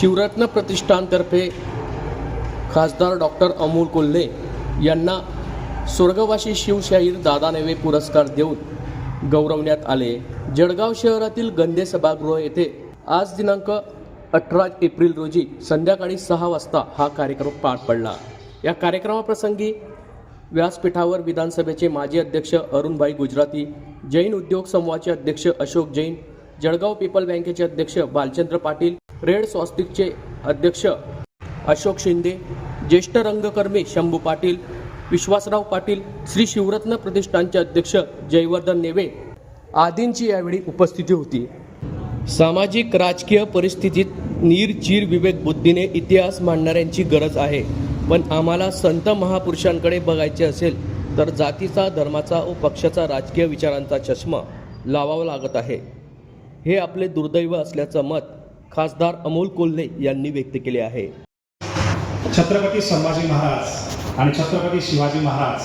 शिवरत्न प्रतिष्ठानतर्फे खासदार डॉक्टर अमोल कोल्हे यांना स्वर्गवासी शिवशाहीर दादा नेवे पुरस्कार देऊन गौरवण्यात आले. जळगाव शहरातील गंदे सभागृह येथे आज दिनांक अठरा एप्रिल रोजी संध्याकाळी सहा वाजता हा कार्यक्रम पार पडला. या कार्यक्रमाप्रसंगी व्यासपीठावर विधानसभेचे माजी अध्यक्ष अरुणभाई गुजराती जैन उद्योग समूहाचे अध्यक्ष अशोक जैन जळगाव पीपल बँकेचे अध्यक्ष बालचंद्र पाटील रेड स्वस्तिकचे अध्यक्ष अशोक शिंदे ज्येष्ठ रंगकर्मी शंभू पाटील विश्वासराव पाटील श्री शिवरत्न प्रतिष्ठानचे अध्यक्ष जयवर्धन नेवे आदींची यावेळी उपस्थिती होती. सामाजिक राजकीय परिस्थितीत निरचीर विवेक बुद्धीने इतिहास मांडणाऱ्यांची गरज आहे. पण आम्हाला संत महापुरुषांकडे बघायचे असेल तर जातीचा धर्माचा व पक्षाचा राजकीय विचारांचा चष्मा लावावा लागत आहे. हे आपले दुर्दैव असल्याचं मत खासदार अमोल कोल्हे यांनी व्यक्त केले आहे. छत्रपती संभाजी महाराज आणि छत्रपती शिवाजी महाराज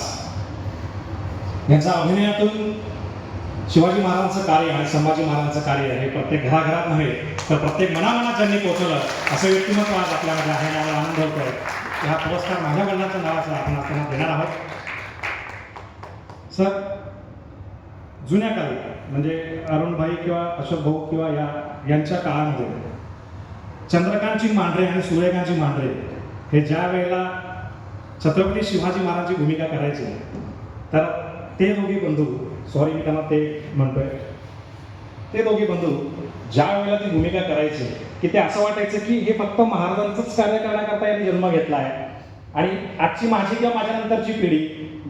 यांच्या अभिनयातून शिवाजी महाराजांचं कार्य आणि संभाजी महाराजांचं कार्य हे प्रत्येक घराघरात नव्हे तर प्रत्येक मनामनात ज्यांनी पोहोचवलं असं व्यक्तिमत्व आज आपल्यामध्ये आहे आणि मला आनंद होतो आहे हा पुरस्कार माझ्या वडिलांच्या नावाचा आपण त्यांना देणार आहोत. सर जुन्या काळी म्हणजे अरुणभाई किंवा अशोक भाऊ किंवा या यांच्या काळामध्ये चंद्रकांतची मांढरे आणि सूर्यकांतची मांढरे हे ज्या वेळेला छत्रपती शिवाजी महाराजांची भूमिका करायची तर ते दोघे बंधू सॉरी मी त्यांना ते म्हणतोय ते दोघे बंधू ज्या वेळेला ती भूमिका करायची की ते असं वाटायचं की हे फक्त महाराजांचंच कार्य करण्याकरता यांनी जन्म घेतला आहे. आणि आजची माझी किंवा माझ्या नंतरची पिढी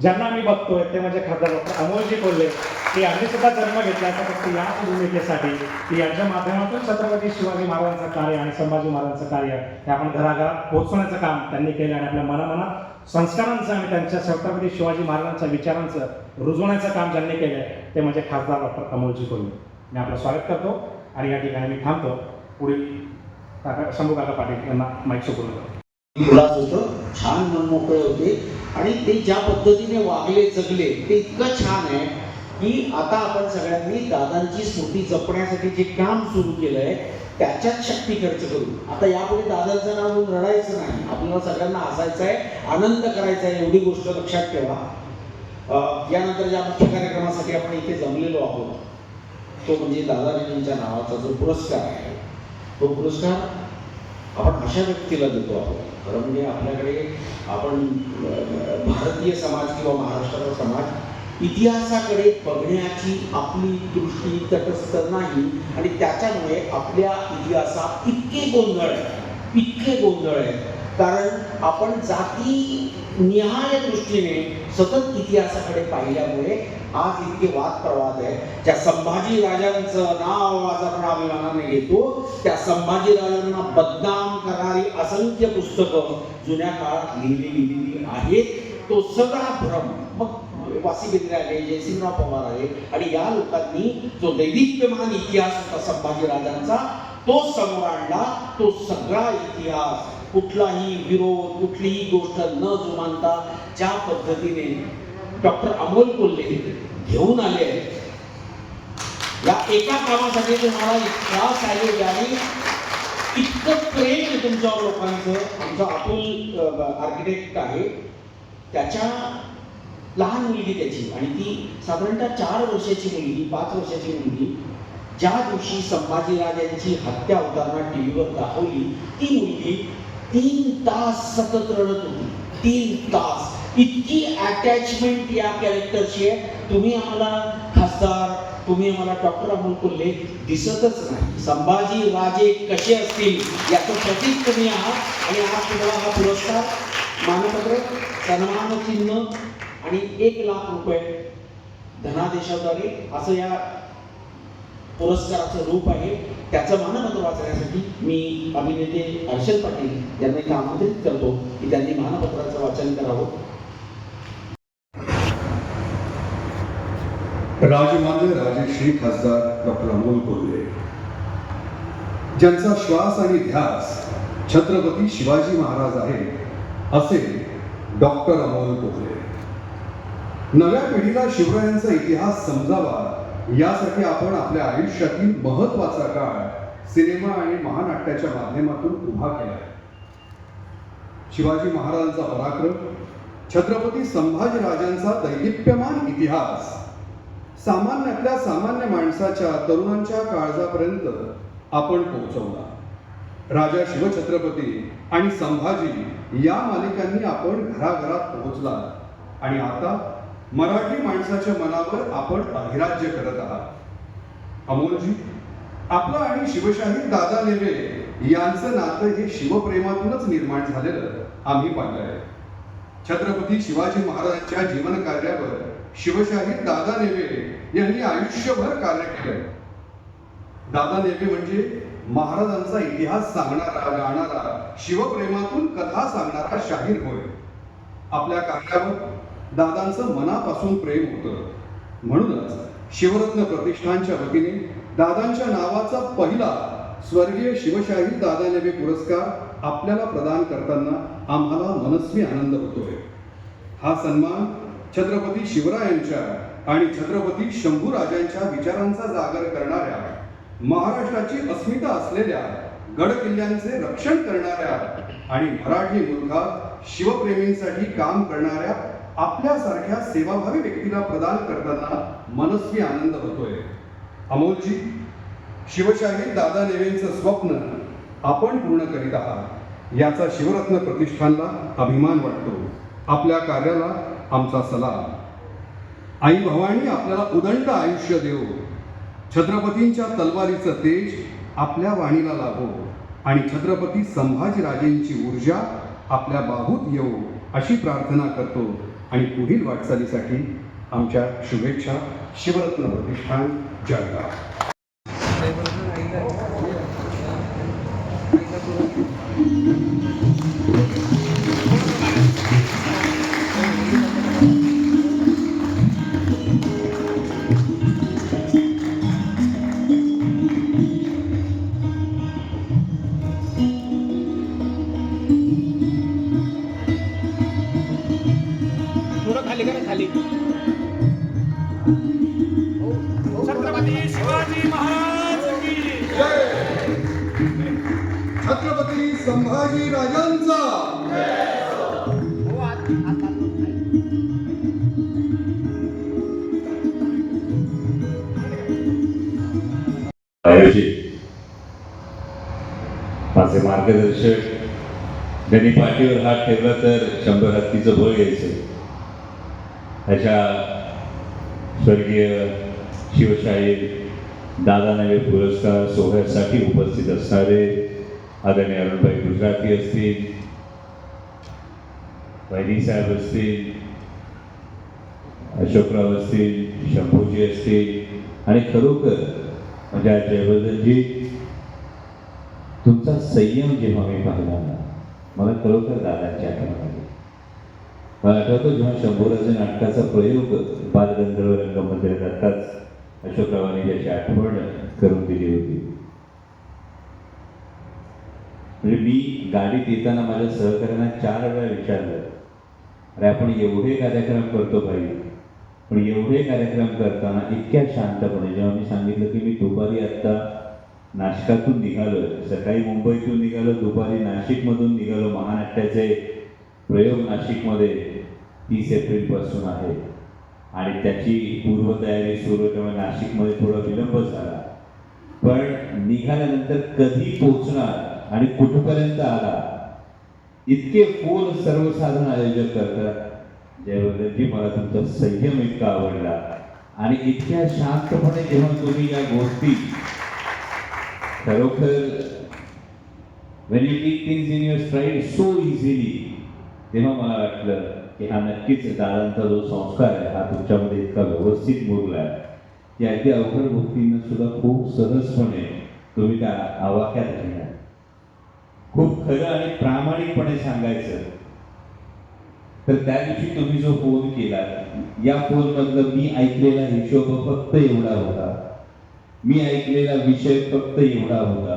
ज्यांना मी बघतोय ते म्हणजे खासदार डॉक्टर अमोलजी बोलले की यांनी सुद्धा जन्म घेतला आहे फक्त या भूमिकेसाठी. की यांच्या माध्यमातून छत्रपती शिवाजी महाराजांचं कार्य आणि संभाजी महाराजांचं कार्य हे आपण घराघरात पोहोचवण्याचं काम त्यांनी केलं आणि आपल्या मनामनात संस्कारांचं आणि त्यांच्या छत्रपती शिवाजी महाराजांच्या विचारांचं रुजवण्याचं काम ज्यांनी केलं आहे ते म्हणजे खासदार डॉक्टर अमोलजी बोलले मी आपलं स्वागत करतो आणि या ठिकाणी मी थांबतो. पुढील काका शंभू काका पाटील यांना माहिती सोबत करतो मुलाच होतं छान मनमोकळे होते. आणि ते ज्या पद्धतीने वागले जगले ते इतकं छान आहे की आता आपण सगळ्यांनी दादांची स्मृती जपण्यासाठी जे काम सुरू केलंय त्याच्यात शक्ती खर्च करू. आता यापुढे दादांचं नाव रडायचं नाही. आपल्याला सगळ्यांना हसायचं आहे आनंद करायचा आहे एवढी गोष्ट लक्षात ठेवा. यानंतर ज्या मुख्य कार्यक्रमासाठी आपण इथे जमलेलो आहोत तो म्हणजे दादाजींच्या नावाचा जो पुरस्कार आहे. तो पुरस्कार आपण अशा व्यक्तीला देतो आहोत. खरं म्हणजे आपल्याकडे आपण भारतीय समाज किंवा महाराष्ट्राचा समाज इतिहासाकडे बघण्याची आपली दृष्टी तटस्थ नाही आणि त्याच्यामुळे आपल्या इतिहासात इतके गोंधळ आहे इतके गोंधळ आहेत. कारण आपण जाती निहाय दृष्टीने सतत इतिहासाकडे पाहिल्यामुळे आज इतके वाद प्रवाद आहे ज्या संभाजी राजांचं नाव आज आपण अभिमानाने घेतो त्या संभाजी राजांना बदनाम करणारी असंख्य पुस्तकं जुन्या काळात लिहिली लिहिलेली आहेत. तो सगळा भ्रम मग वासी बेंद्रे आले जयसिंगराव पवार आले आणि या लोकांनी जो दैदिप्यमान इतिहास होता संभाजी राजांचा तो समोर आणला तो सगळा इतिहास कुठलाही विरोध कुठलीही गोष्ट न जुमानता ज्या पद्धतीने डॉक्टर अमोल कोल्हे घेऊन आले आहेत या एका कामासाठी तुम्हाला इतका साहेब आणि इतकं प्रेम आहे तुमच्या लोकांचं. आमचा अतुल आर्किटेक्ट आहे. त्याच्या लहान मुलगी त्याची आणि ती साधारणतः चार वर्षाची मुलगी पाच वर्षाची मुलगी ज्या दिवशी संभाजीराजांची हत्या होताना टी व्हीवर दाखवली ती मुलगी तीन तास सतत रडत होती. तीन तास. इतकी अटॅचमेंट या कॅरेक्टरची आहे. तुम्ही आम्हाला खासदार तुम्ही आम्हाला डॉक्टर अमोल कोल्हे दिसतच नाही. संभाजी राजे कसे असतील याचं प्रतीक तुम्ही आहात. आणि आज तुम्हाला हा पुरस्कार मानपत्र सन्मान चिन्ह आणि एक लाख रुपये धनादेशाद्वारे असं या पुरस्काराचं रूप आहे. त्याचं मानपत्र वाचण्यासाठी मी अभिनेते हर्षद पाटील यांना इथं आमंत्रित करतो की त्यांनी मानपत्राचं वाचन करावं. राजमान्य राजश्री खासदार डॉक्टर अमोल कोल्हे. ज्यांचा श्वास आणि ध्यास छत्रपती शिवाजी महाराज आहे असे डॉक्टर अमोल कोल्हे. नव्या पिढीला शिवरायांचा इतिहास समजावा यासाठी आपण आपल्या आयुष्यातील महत्त्वाचा काळ सिनेमा आणि महानाट्याच्या माध्यमातून उभा केला आहे शिवाजी महाराजांचा पराक्रम छत्रपती संभाजीराजांचा दैदिप्यमान इतिहास सामान्यातल्या सामान्य माणसाच्या तरुणांच्या काळजापर्यंत आपण पोहोचवला. राजा शिवछत्रपती आणि संभाजी या मालिकांनी आपण घराघरात पोहोचला. आणि आता मराठी माणसाच्या मनावर आपण अधिराज्य करत आहात. अमोलजी आपलं आणि शिवशाही दादा नेवे यांचं नातं हे शिवप्रेमातूनच निर्माण झालेलं आम्ही पाहिलंय. छत्रपती शिवाजी महाराजांच्या जीवन कार्यावर शिवशाही दादा नेवे यांनी आयुष्यभर कार्य केलंय. दादा नेवे म्हणजे महाराजांचा इतिहास सांगणारा गाणारा शिवप्रेमातून कथा सांगणारा शाहीर होय. आपल्या कार्यावर दादांचं मनापासून प्रेम होतं. म्हणूनच शिवरत्न प्रतिष्ठानच्या वतीने दादांच्या नावाचा पहिला स्वर्गीय शिवशाही दादा पुरस्कार आपल्याला प्रदान करताना आम्हाला मनस्वी आनंद होतोय. हा सन्मान छत्रपती शिवरायांच्या आणि छत्रपती शंभूराजांच्या विचारांचा जागर करणाऱ्या महाराष्ट्राची अस्मिता असलेल्या गड किल्ल्यांचे रक्षण करणाऱ्या आणि मराठी मुलखात शिवप्रेमींसाठी काम करणाऱ्या आपल्यासारख्या सेवाभावी व्यक्तीला प्रदान करताना मनस्वी आनंद होतोय. अमोलजी शिवशाही दादा नेवेंचं स्वप्न आपण पूर्ण करीत आहात. याचा शिवरत्न प्रतिष्ठानला अभिमान वाटतो. आपल्या कार्याला आमचा सलाम. आई भवानी आपल्याला उदंड आयुष्य देव. छत्रपतींच्या तलवारीचं तेज आपल्या वाणीला लाभो. आणि छत्रपती संभाजीराजेंची ऊर्जा आपल्या बाहूत येऊ अशी प्रार्थना करतो. आणि पुढील वाटचालीसाठी आमच्या शुभेच्छा. शिवरत्न प्रतिष्ठान जळगाव. ज्यांनी पाठीवर हात ठेवला तर शंभर हत्तीचं बळ यायचं. अशा स्वर्गीय शिवशाही दादा नवे पुरस्कार सोहळ्यासाठी उपस्थित असणारे आदरणीय अरुणभाई गुजराती असतील वैनी साहेब असतील अशोकराव असतील शंभूजी असतील आणि खरोखर म्हणजे जयवर्धनजी तुमचा संयम जेव्हा मी पाहिला ना मला खरोखर दादांची आठवण आली. मला आठवतो जेव्हा शंभूराजे नाटकाचा प्रयोग बालगंधर्व रंगमंदिरात आताच अशोकरावांनी त्याची आठवण करून दिली होती. म्हणजे मी गाडीत येताना माझ्या सहकार्यांना चार वेळा विचारलं अरे आपण एवढे कार्यक्रम करतो भाई. पण एवढे कार्यक्रम करताना इतक्या शांतपणे जेव्हा मी सांगितलं की मी दुपारी आत्ता नाशकातून निघालो सकाळी मुंबईतून निघालो दुपारी नाशिकमधून निघालो महानाट्याचे प्रयोग नाशिकमध्ये तीस एप्रिलपासून आहे. आणि त्याची पूर्वतयारी सुरू त्यामुळे नाशिकमध्ये थोडा विलंब झाला. पण निघाल्यानंतर कधी पोचणार आणि कुठपर्यंत आला? इतके फोन सर्वसाधारण आयोजक करतात. जयवर्धनजी मला तुमचा संयम इतका आवडला. आणि इतक्या शांतपणे जेव्हा तुम्ही या गोष्टी खरोखर when you take things in your stride so easily तेव्हा मला वाटलं की हा नक्कीच दादांचा जो संस्कार आहे हा तुमच्यामध्ये इतका व्यवस्थित मुरला आहे. की अगदी अवघड गोष्टींना सुद्धा खूप सहजपणे तुम्ही त्या आवाक्यात घेणार खूप खरं आणि प्रामाणिकपणे सांगायचं तर त्या दिवशी तुम्ही जो फोन केला या फोनमधलं मी ऐकलेला हिशोब फक्त एवढा होता. मी ऐकलेला विषय फक्त एवढा होता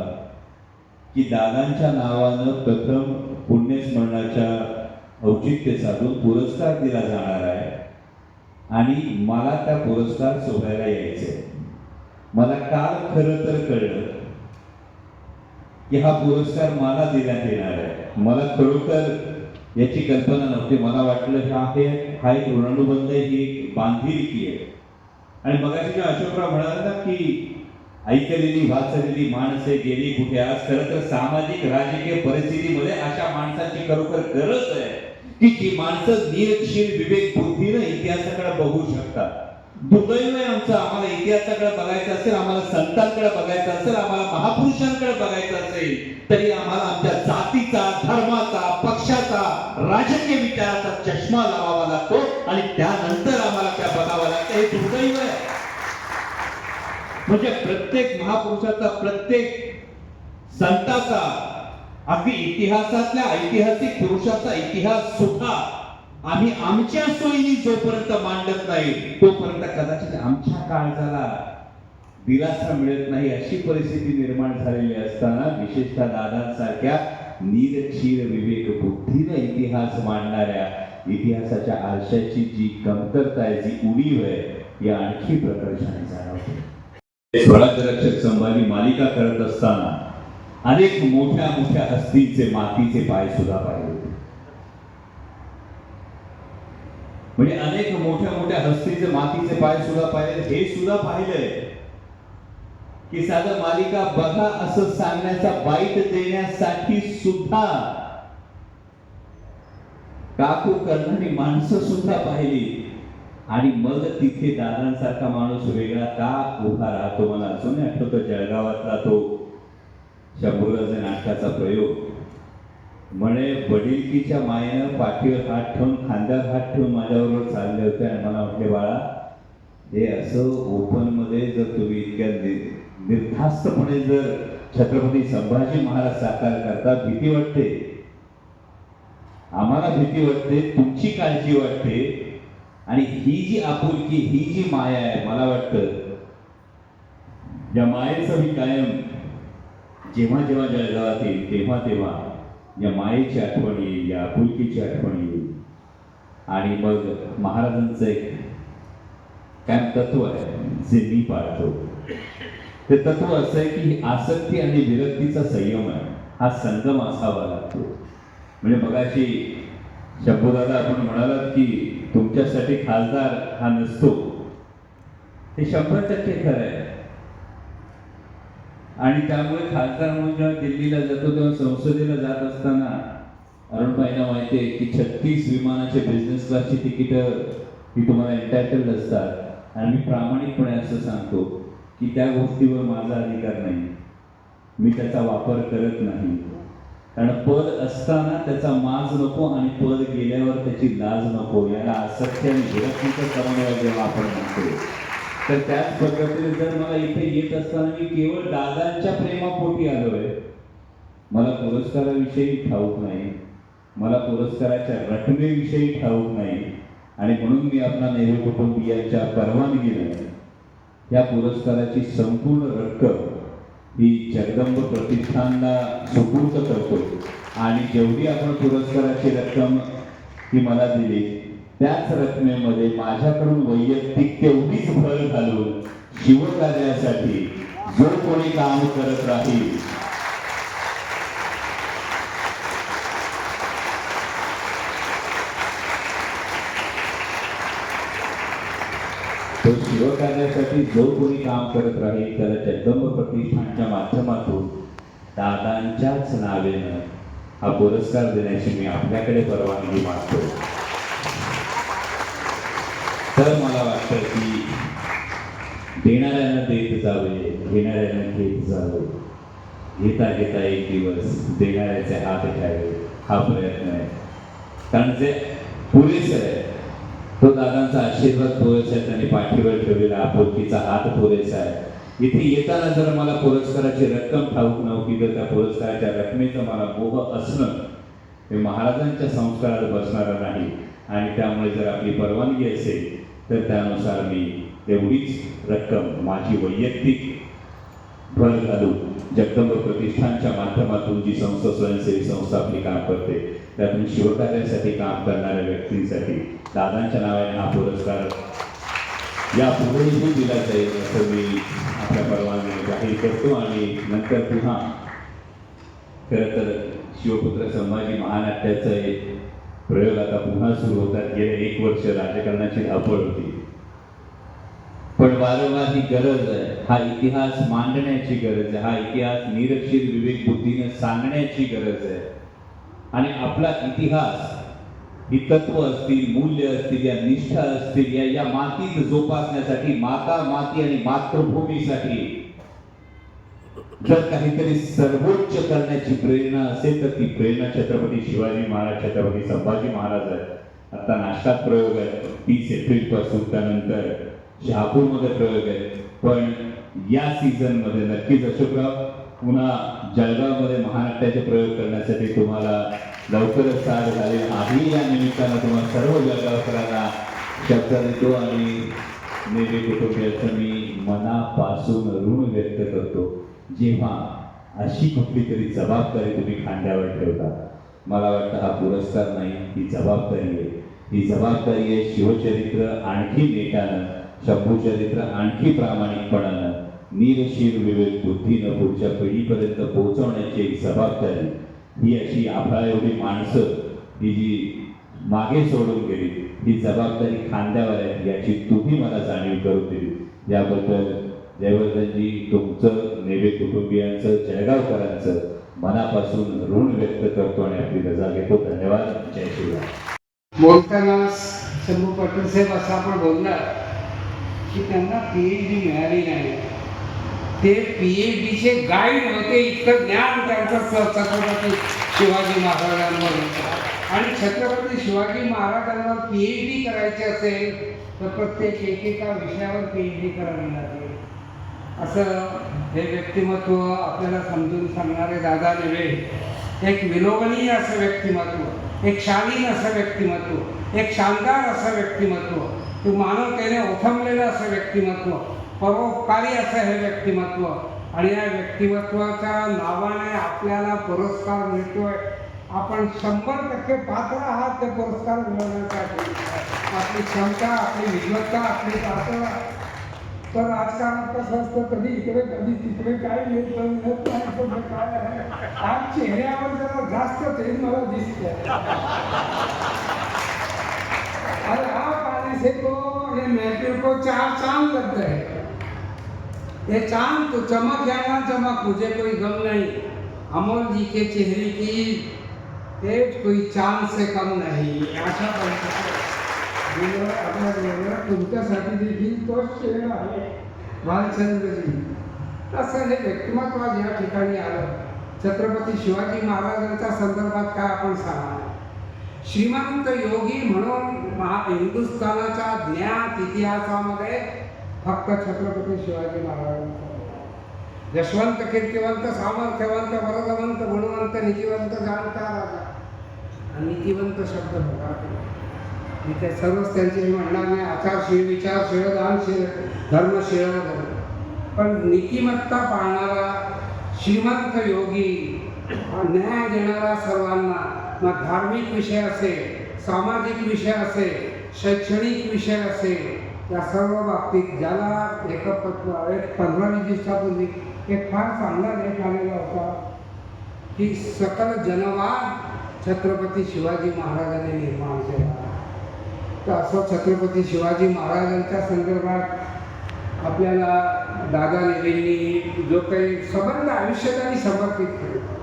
की दादांच्या नावानं प्रथम पुण्यस्मरणाच्या औचित्य साधून पुरस्कार दिला जाणार आहे आणि मला त्या पुरस्कार सोहळ्याला यायचे मला काल खरं तर कळलं की हा पुरस्कार मला देण्यात येणार आहे. मला खरोखर याची कल्पना नव्हती. मला वाटलं हा हे हा एक ऋणानुबंध आहे, ही एक बांधिलकी आहे. आणि मगाशी जे अशोकराव म्हणाला ना की ऐकलेली वाचलेली माणसे गेली कुठे आज? खरं तर सामाजिक राजकीय परिस्थितीमध्ये अशा माणसाची खरोखर गरज आहे की जी माणसं निरक्षीर विवेक बुद्धीनं इतिहासाकडे बघू शकतात. दुर्दैव आहे आमचं आम्हाला इतिहासाकडे बघायचं असेल आम्हाला संतांकडे बघायचं असेल आम्हाला महापुरुषांकडे बघायचं असेल तरी आम्हाला आमच्या जातीचा धर्माचा पक्षाचा राजकीय विचाराचा चष्मा लावावा लागतो आणि त्यानंतर आम्हाला त्या बघावा लागतं. हे दुर्दैव आहे. म्हणजे प्रत्येक महापुरुषाचा प्रत्येक संताचा अगदी इतिहासातल्या ऐतिहासिक पुरुषाचा इतिहास सुद्धा आम्ही आमच्या सोयीने जोपर्यंत मांडत नाही तोपर्यंत कदाचित आमच्या काळजाला दिलासा मिळत नाही अशी परिस्थिती निर्माण झालेली असताना विशेषतः दादांसारख्या निरक्षीर विवेक बुद्धीनं इतिहास मांडणाऱ्या इतिहासाच्या आरशाची जी कमतरता आहे जी उणीव आहे या आणखी प्रकर्षाने जाणवते. स्वराज्यरक्षक संभाजी मालिका करत असताना अनेक मोठ्या मोठ्या हस्तींचे मातीचे पाय सुद्धा पाहिले होते. म्हणजे अनेक मोठ्या मोठ्या हस्तीचे मातीचे पाय सुद्धा पाहिले. हे सुद्धा पाहिलंय की साधं मालिका बघा असं सांगण्याचा बाईट देण्यासाठी सुद्धा काकू करणारी माणसं सुद्धा पाहिली. आणि मग तिथे दादांसारखा माणूस वेगळा का उभा राहतो मला असं नाही आठवतो. जळगावातला तो शंभूराजे नाटकाचा प्रयोग. म्हणे वडिलकीच्या मायेनं पाठीवर हात ठेवून खांद्यावर हात ठेवून माझ्याबरोबर चालले होते आणि मला वाटले बाळा हे असं ओपनमध्ये जर तुम्ही इतक्या निर्धास्तपणे जर छत्रपती संभाजी महाराज साकार करता भीती वाटते? आम्हाला भीती वाटते तुमची काळजी वाटते आणि ही जी आपुलकी ही जी माया आहे मला वाटतं या मायेचं मी कायम जेव्हा जेव्हा जळगावात येईल तेव्हा तेव्हा या मायेची आठवण येईल या आपुलकीची आठवण येईल. आणि मग महाराजांचं एक काय तत्व आहे जे मी पाळतो. ते तत्व असं आहे की आसक्ती आणि विरक्तीचा संयम आहे. हा संगम असावा लागतो. म्हणजे मगाशी शंभूदादा आपण म्हणालात की तुमच्यासाठी खासदार हा नसतो. हे शंभर टक्के खरं आहे. आणि त्यामुळे खासदार म्हणून जेव्हा दिल्लीला जातो तेव्हा संसदेला जात असताना अरुणबाईंना माहिती आहे की छत्तीस विमानाचे बिझनेस क्लासची तिकीटं ही तुम्हाला एंटायटल्ड असतात. आणि मी प्रामाणिकपणे असं सांगतो की त्या गोष्टीवर माझा अधिकार नाही. मी त्याचा वापर करत नाही. कारण पद असताना त्याचा माज नको आणि पद गेल्यावर त्याची लाज नको. याला असत्य आणि विरक्तीचं समन्वय जेव्हा आपण म्हणतो. तर त्याच पद्धतीने जर मला इथे येत असताना मी केवळ दादांच्या प्रेमापोटी आलोय मला पुरस्काराविषयी ठाऊक नाही. मला पुरस्काराच्या रकमेविषयी ठाऊक नाही. आणि म्हणून मी आपला नेहरू कुटुंबियांच्या परवानगीनं या पुरस्काराची संपूर्ण रक्कम ही जगदंब प्रतिष्ठानला सुपूर्त करतो. आणि जेवढी आपण पुरस्काराची रक्कम ही मला दिली त्याच रकमेमध्ये माझ्याकडून वैयक्तिक तेवढीच भर घालून शिवकार्यासाठी जो कोणी काम करत राहील तो शिवकार्यासाठी जो कोणी काम करत राहील त्याला जगदंब प्रतिष्ठानच्या माध्यमातून दादांच्याच नावेनं हा पुरस्कार देण्याची मी आपल्याकडे परवानगी मागतो तर मला वाटतं की देणाऱ्यानं देत जावे घेणाऱ्यानं घेत जावे. घेता घेता एक दिवस देणाऱ्याचे हात घ्यावे. हा प्रयत्न आहे. कारण जे पुरेस आहे तो दादांचा आशीर्वाद पुरेसा आहे त्यांनी पाठीवर ठेवलेला आपुलकीचा हात पुरेसा आहे इथे येताना जर मला पुरस्काराची रक्कम ठाऊक नव्हती तर त्या पुरस्काराच्या रकमेचं मला मोह असणं हे महाराजांच्या संस्कारात बसणारं नाही. आणि त्यामुळे जर आपली परवानगी असेल तर त्यानुसार मी तेवढीच रक्कम माझी वैयक्तिक भर घालून जगदंब प्रतिष्ठानच्या माध्यमातून जी संस्था स्वयंसेवी संस्था आपली काम करते त्यातून शिवकार्यासाठी काम करणाऱ्या व्यक्तींसाठी दादांच्या नावाने हा पुरस्कार या पुढेही दिला जाईल असं मी आपल्या परवानगीने जाहीर करतो आणि नंतर पुन्हा खरं तर शिवपुत्र संभाजी महानाट्याचं एक प्रयोग आता पुन्हा सुरू होतात. गेले एक वर्ष राजकारणाची धावपळ होती. पण वारंवार ही गरज आहे. हा इतिहास मांडण्याची गरज आहे हा इतिहास निरक्षित विवेक बुद्धीने सांगण्याची गरज आहे. आणि आपला इतिहास ही तत्व असतील मूल्य असतील या निष्ठा असतील या या मातीत जोपासण्यासाठी माता माती आणि मातृभूमीसाठी जर काहीतरी सर्वोच्च करण्याची प्रेरणा असेल तर ती प्रेरणा छत्रपती शिवाजी महाराज छत्रपती संभाजी महाराज आहे आता नाशकात प्रयोग आहे तीस एप्रिलपासून त्यानंतर शहापूरमध्ये प्रयोग आहे पण या सीझनमध्ये नक्कीच अशोकराव पुन्हा जळगावमध्ये महानाट्याचे प्रयोग करण्यासाठी तुम्हाला लवकरच साथ झाले. आम्ही या निमित्तानं तुम्हाला सर्व जळगावकरांना शब्द देतो आणि नेते कुटुंबियाचं मी मनापासून ऋण व्यक्त करतो. जेव्हा अशी कुठली तरी जबाबदारी तुम्ही खांद्यावर ठेवता मला वाटतं हा पुरस्कार नाही ही जबाबदारी आहे. ही जबाबदारी आहे शिवचरित्र आणखी नेटानं शंभूचरित्र आणखी प्रामाणिकपणानं नीरशीर विवेक बुद्धीनं पुढच्या पिढीपर्यंत पोहोचवण्याची एक जबाबदारी. ही अशी आभाळा एवढी माणसं ही जी मागे सोडून गेली ही जबाबदारी खांद्यावर आहे याची तुम्ही मला जाणीव करून दिली. याबद्दल जयवर्धनजी तुमचं नेवे कुटुंबियांचं जळगावकरांचं मनापासून ऋण व्यक्त करतो आणि आपली रजा घेतो. धन्यवाद. जय श्रीराम. बोलताना शंभू पाटील साहेब असं आपण बोलणार की त्यांना पी एच डी मिळाली नाही. ते पी एच डीचे गाईड होते इतकं ज्ञान त्यांचं छत्रपती शिवाजी महाराजांवर होतं आणि छत्रपती शिवाजी महाराजांना पी एच डी करायची असेल तर प्रत्येक एकेका विषयावर पी एच डी करावी लागेल. असं हे व्यक्तिमत्व आपल्याला समजून सांगणारे दादा नेवे एक विलोभनीय असं व्यक्तिमत्व एक शालीन असं व्यक्तिमत्व एक शानदार असं व्यक्तिमत्व तू मानवतेने ओथंबलेलं असं व्यक्तिमत्व परोपकारी असं हे व्यक्तिमत्व. आणि या व्यक्तिमत्वाच्या नावाने आपल्याला पुरस्कार मिळतोय. आपण शंभर टक्के पात्र आहात ते पुरस्कार मिळवण्यासाठी आपली क्षमता आपली विद्वत्ता आपली पात्र. तर आजकाल कसं असतं कधी इकडे कधी तिकडे काय येतं येत नाही काय आहे? आज चेहऱ्यावर जरा जास्त तेज मला दिसते अरे आप आने से तो ये महफिल को चार चांद लग गए ये चांद तो चमक या ना चमक। मुझे कोई गम नहीं। अमोल जी के चेहरे की तेज कोई चांद से कम नहीं। अशा पद्धतीचं देवाला आपल्या देवाला तुमच्यासाठी देखील तोच चेहरा आहे। भालचंद्रजी तसं हे व्यक्तिमत्व या ठिकाणी आलं। छत्रपती शिवाजी महाराजांच्या संदर्भात काय आपण सांगणार? श्रीमंत योगी म्हणून महा हिंदुस्थानाच्या ज्ञात इतिहासामध्ये फक्त छत्रपती शिवाजी महाराजांचा. यशवंत कीर्तिवंत सामर्थ्यवंत वरदवंत गुणवंत निधिवंत जाणता राजा. आणि नीतिवंत शब्द बघा मी ते सर्वच त्यांचे म्हणणार नाही. आचारशील विचारशील दानशील धर्मशील धर्म पण नीतिमत्ता पाळणारा श्रीमंत योगी न्याय देणारा सर्वांना मग धार्मिक विषय असेल सामाजिक विषय असेल शैक्षणिक विषय असेल या सर्व बाबतीत ज्याला एकपत्व एक पंधरा वीस दिवसापूर्वी एक फार चांगला लेख आलेला होता की सकल जनवाद छत्रपती शिवाजी महाराजांनी निर्माण केला. तर असं छत्रपती शिवाजी महाराजांच्या संदर्भात आपल्याला दादा नेवेंनी जो काही संबंध आयुष्यकाली समर्पित केला.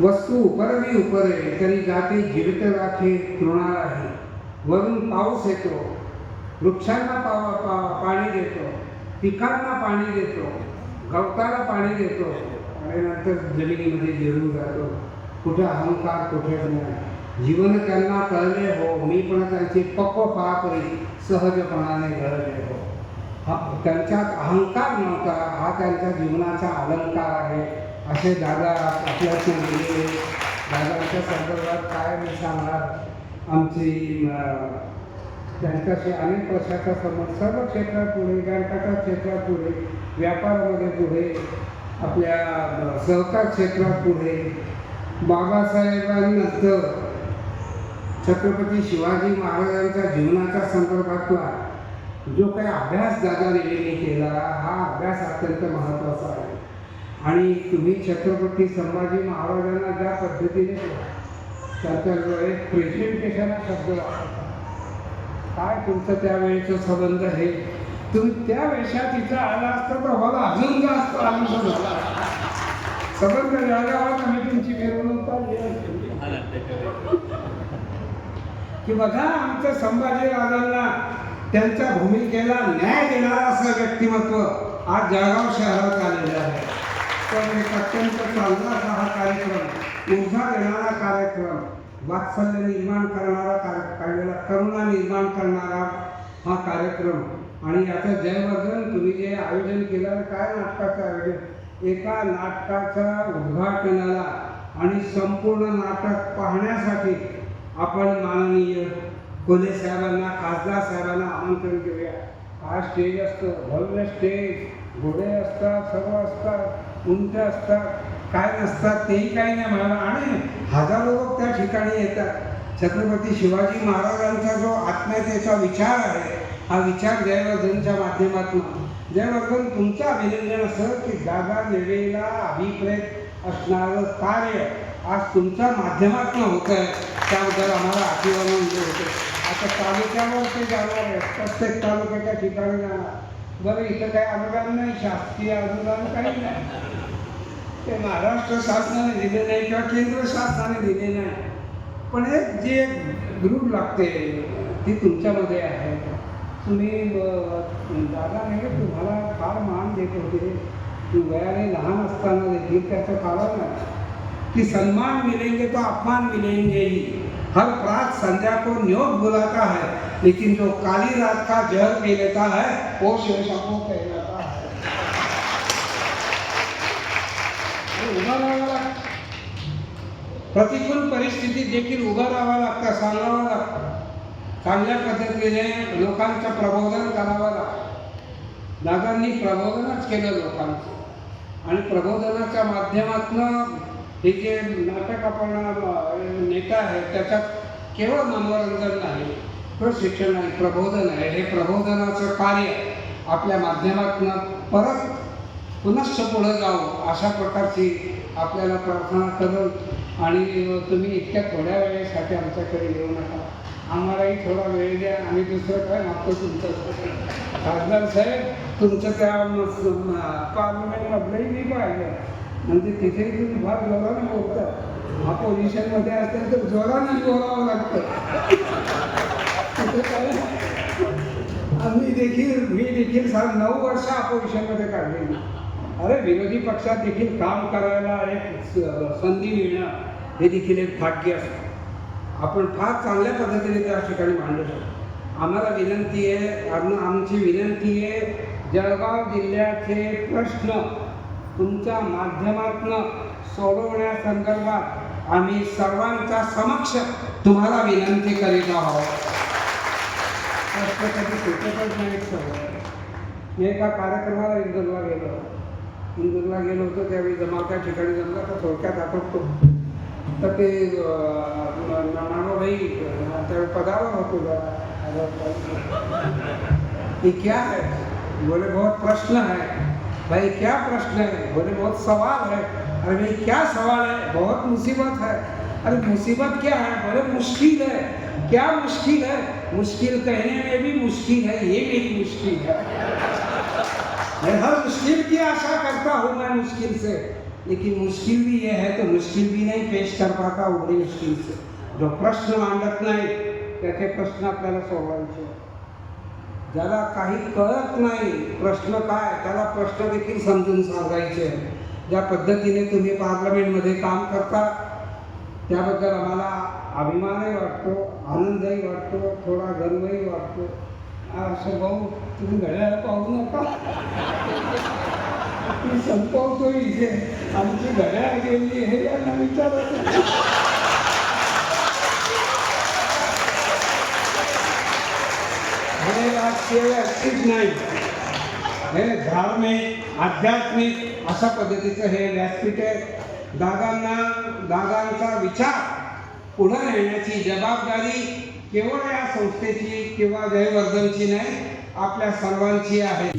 वस्तू उपरवी उपरे तरी जाते जीवित राखे आहे. वरून पाऊस येतो. वृक्षांना पावा पा पाणी देतो. पिकांना पाणी देतो. गवताला पाणी देतो. आणि नंतर जमिनीमध्ये जिरून जातो. कुठे अहंकार कुठे नाही जीवन त्यांना कळले हो. मी पण त्यांचे पक्व परापरी सहजपणाने घडले हो. हा त्यांच्यात अहंकार नव्हता. हा त्यांच्या जीवनाचा अलंकार आहे. असे दादा आपल्याशी गेले दादांच्या संदर्भात काय मी सांगणार? आमची अं, त्यांच्याशी अनेक वर्षाचा संबंध सर्व क्षेत्रात पुढे बँकाच्या क्षेत्रात पुढे व्यापारामध्ये पुढे आपल्या सहकार क्षेत्रात पुढे बाबासाहेबांनंतर छत्रपती शिवाजी महाराजांच्या जीवनाच्या संदर्भातला जो काही अभ्यास दादा नेलेने केला हा अभ्यास अत्यंत महत्त्वाचा आहे. आणि तुम्ही छत्रपती संभाजी महाराजांना ज्या पद्धतीने त्यांच्या एक प्रेझेंटेशन हा शब्द काय तुमचं त्यावेळेचं संबंध हे तुम्ही त्या वेशात इथं आला असता तर मला अजून जास्त आनंद झाला. संबंध झाल्यावर आम्ही तुमची मिरवणूक की बघा आमचं संभाजी राजांना त्यांच्या भूमिकेला न्याय देणारा असं व्यक्तिमत्व आज जळगाव शहरात आलेलं आहे. तर एक अत्यंत चांगला हा कार्यक्रम ऊर्जा देणारा कार्यक्रम वात्सल्य निर्माण करणारा कार्य काढलेला करुणा निर्माण करणारा हा कार्यक्रम. आणि याचं जयवर्धन तुम्ही जे आयोजन केलं काय नाटकाचं आयोजन? एका नाटकाच्या उद्घाटनाला आणि संपूर्ण नाटक पाहण्यासाठी आपण माननीय कोले साहेबांना खासदार साहेबांना आमंत्रण देऊया. हा स्टेज असतो? भव्य स्टेज घोडे असतात सर्व असतात उंच असतात. काय नसतात तेही काही नाही म्हणाला. आणि हजारो लोक त्या ठिकाणी येतात. छत्रपती शिवाजी महाराजांचा जो आत्महत्येचा विचार आहे हा विचार जयवर्धनच्या माध्यमातून. जयवर्धन तुमचं अभिनंदन असं की जागा नेवेला अभिप्रेत असणारं कार्य आज तुमच्या माध्यमातून होतं आहे त्याबद्दल आम्हाला अभिमानंद होतो आता तालुक्यावर ते जाणार आहे. प्रत्येक तालुक्याच्या ठिकाणी जाणार. बरं इथं काही अनुदान नाही? शासकीय अनुदान काही नाही. ते महाराष्ट्र शासनाने दिले नाही किंवा केंद्र शासनाने दिले नाही पण एक जी ग्रुप लागते ती तुमच्यामध्ये आहे तुम्ही दादा नाही तुम्हाला फार मान देत होते वयाने लहान असताना देखील त्याचं कारण कि सम्मान मिलेंगे तो अपमान मिलेंगे ही हर प्रात संध्या को न्योट बुलाता है लेकिन जो काली रात का जहर पी लेता है वो शेषा को कहलाता उभा राहावा लागतं. प्रतिकूल परिस्थितीत देखील उभं राहावं लागतं सांगावं लागतं. चांगल्या पद्धतीने लोकांचं प्रबोधन करावं लागतं. दादांनी प्रबोधनच केलं लोकांचं. आणि प्रबोधनाच्या माध्यमातनं हे जे नाटक आपण नेता आहे त्याच्यात केवळ मनोरंजन नाही प्रशिक्षण आहे प्रबोधन आहे. हे प्रबोधनाचं कार्य आपल्या माध्यमातून परत पुनश्च पुढं जावं अशा प्रकारची आपल्याला प्रार्थना करून आणि तुम्ही इतक्या थोड्या वेळेसाठी आमच्याकडे येऊ नका. आम्हालाही थोडा वेळ द्या आणि दुसरं काय मागतो तुमचं? खासदार साहेब तुमचं त्या पार्लमेंटमधलंही मी पाहिलं. म्हणजे तिथेही तुम्ही फार जोराने बोलता. हा पोझिशनमध्ये असेल तर जोराने बोलावं लागतं. काय? आम्ही देखील मी देखील सार नऊ वर्ष अपोजिशनमध्ये काढलेली. अरे विरोधी पक्षात देखील काम करायला एक संधी मिळणं हे देखील एक भाग्य असतं. आपण फार चांगल्या पद्धतीने त्या ठिकाणी मांडू शकतो. आम्हाला विनंती आहे आम आमची विनंती आहे जळगाव जिल्ह्याचे प्रश्न तुमच्या माध्यमातून सोडवण्यासंदर्भात आम्ही सर्वांच्या समक्ष तुम्हाला विनंती करीत आहोत. कधी सुटतच नाही सगळं. मी एका कार्यक्रमाला इंदूरला गेलो. इंदूरला गेलो होतो त्यावेळी जमाव त्या ठिकाणी जमला तर थोडक्यात आटोपतो तर ते त्यावेळी पदावर होतो क्या है? बोले, बहुत प्रश्न है। भाई, क्या प्रश्न है? बोले, बहुत सवाल है। अरे भाई, क्या सवाल है? बहुत मुसीबत है। अरे मुसीबत क्या है? बोले, मुश्किल है। क्या मुश्किल है? मुश्किल कहने में भी मुश्किल है, ये मेरी मुश्किल है। है हर मुश्किल की आशा करता हूँ मैं मुश्किल से। लेकिन मुश्किल भी ये है तो मुश्किल भी नहीं पेश कर पाता बड़ी मुश्किल से। जो प्रश्न मांडत नाही त्याचे प्रश्न आपल्याला सोडवायचे? ज्याला काही कळत नाही प्रश्न काय त्याला प्रश्न देखील समजून सांगायचे. ज्या पद्धतीने तुम्ही पार्लमेंटमध्ये काम करता त्याबद्दल आम्हाला अभिमानही वाटतो आनंदही वाटतो थोडा गर्वही वाटतो. असं भाऊ तुम्ही घड्याला पाहू नका. मी संपवतो इथे. आमची घड्याळ गेली हे यांना विचारत हे राजकीय व्यासपीठ नाही. हे धार्मिक आध्यात्मिक अशा पद्धतीचं हे व्यासपीठ आहे. दादांना दादांचा विचार पुढे नेण्याची जबाबदारी केवळ या संस्थेची किंवा जयवर्धनची नाही आपल्या सर्वांची आहे.